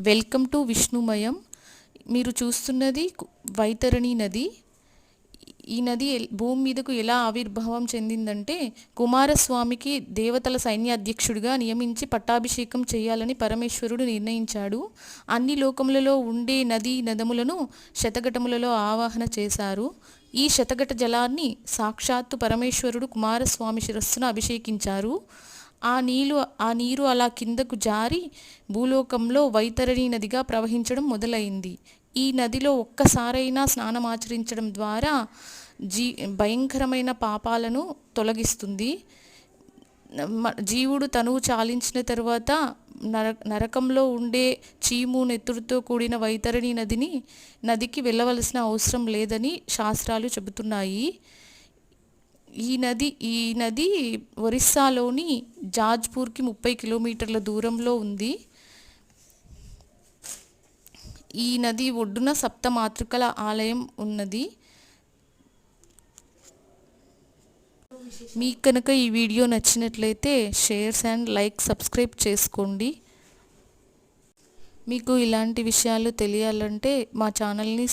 Welcome to విష్ణుమయం. మీరు చూస్తున్నది వైతరణి నది. ఈ నది భూమి మీదకు ఎలా ఆవిర్భావం చెందిందంటే కుమారస్వామికి దేవతల సైన్యాధ్యక్షుడిగా నియమించి పట్టాభిషేకం చేయాలని పరమేశ్వరుడు నిర్ణయించాడు. అన్ని లోకములలో ఉండే నదీ నదములను శతఘటములలో ఆవాహన చేశారు. ఈ శతఘట జలాన్ని సాక్షాత్తు పరమేశ్వరుడు కుమారస్వామి శిరస్సును అభిషేకించారు. ఆ నీళ్ళు ఆ నీరు అలా కిందకు జారి భూలోకంలో వైతరణి నదిగా ప్రవహించడం మొదలైంది. ఈ నదిలో ఒక్కసారైనా స్నానం ఆచరించడం ద్వారా జీ భయంకరమైన పాపాలను తొలగిస్తుంది. జీవుడు తనువు చాలించిన తర్వాత నర నరకంలో ఉండే చీము నెత్తురుతో కూడిన వైతరణి నదిని నదికి వెళ్ళవలసిన అవసరం లేదని శాస్త్రాలు చెబుతున్నాయి. ఈ నది ఈ నది ఒరిస్సాలోని జాజ్పూర్కి ముప్పై కిలోమీటర్ల దూరంలో ఉంది. ఈ నది ఒడ్డున సప్త మాతృకల ఆలయం ఉన్నది. మీకు కనుక ఈ వీడియో నచ్చినట్లయితే షేర్స్ అండ్ లైక్ సబ్స్క్రైబ్ చేసుకోండి. మీకు ఇలాంటి విషయాలు తెలియాలంటే మా ఛానల్ని